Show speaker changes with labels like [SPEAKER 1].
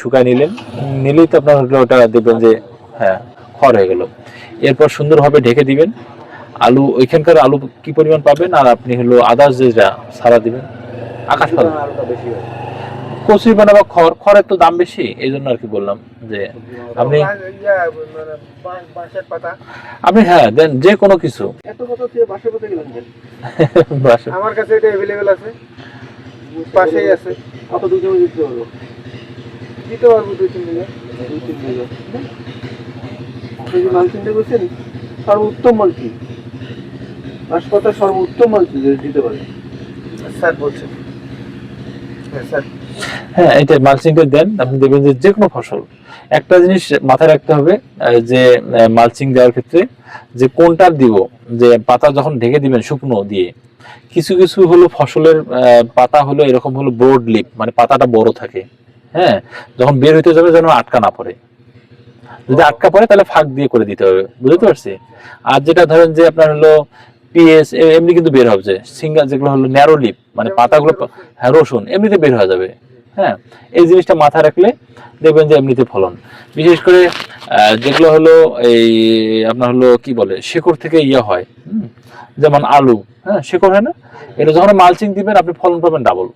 [SPEAKER 1] শুকায় নিলেন। নিলেই তো আপনার হলো ওটা দেখবেন যে হ্যাঁ খড় হয়ে গেল। এরপর সুন্দরভাবে ঢেকে দিবেন। আলু ওইখানকার আলু কি পরিমাণ পাবেন? আর আপনি হলো আদার্স যেটা সারা দিবেন আকাশ পাতা
[SPEAKER 2] হয়
[SPEAKER 1] কচুরি বানাবা খড় খড়ের তো দাম বেশি এই জন্য আর কি বললাম যে আপনি আপনি হ্যাঁ দেন যে কোনো কিছু।
[SPEAKER 2] আমার কাছে এটা অ্যাভেলেবেল আছে। পাশেই আছে। কত দিতে পারব দিতে পারব দুই তিন বিঘা দুই তিন বিঘা যে মালচিনটা সর্বোত্তম মালচিন হাসপাতাল সর্বোত্তম মালচিন যদি দিতে পারে? স্যার বলছেন। হ্যাঁ স্যার।
[SPEAKER 1] হ্যাঁ এটা মালচিংটা দেন। আপনি দেখবেন যে যে কোনো ফসল একটা জিনিস মাথায় রাখতে হবে যে মালচিং দেওয়ার ক্ষেত্রে যে কোনটা দিব যে পাতা যখন ঢেকে দিবেন শুকনো দিয়ে কিছু কিছু হলো ফসলের পাতা হলো এরকম হলো ব্রড লিপ মানে পাতাটা বড় থাকে। হ্যাঁ যখন বের হইতে যাবে যেন আটকা না পড়ে। যদি আটকা পড়ে তাহলে ফাঁক দিয়ে করে দিতে হবে বুঝতে পারছি? আর যেটা ধরেন যে আপনার হলো পিএস এমনি কিন্তু বের হবে সিঙ্গেল যেগুলো হলো ন্যারো লিপ মানে পাতাগুলো হ্যাঁ রসুন এমনিতে বের হয়ে যাবে। হ্যাঁ এই জিনিসটা মাথায় রাখলে দেখবেন যে এমনিতে ফলন। বিশেষ করে আহ, যেগুলো হলো এই আপনার হলো কি বলে শেকড় থেকে ইয়ে হয় যেমন আলু হ্যাঁ শেকড় হয় না? এটা যখন মালচিং দিবেন আপনি ফলন পাবেন ডাবল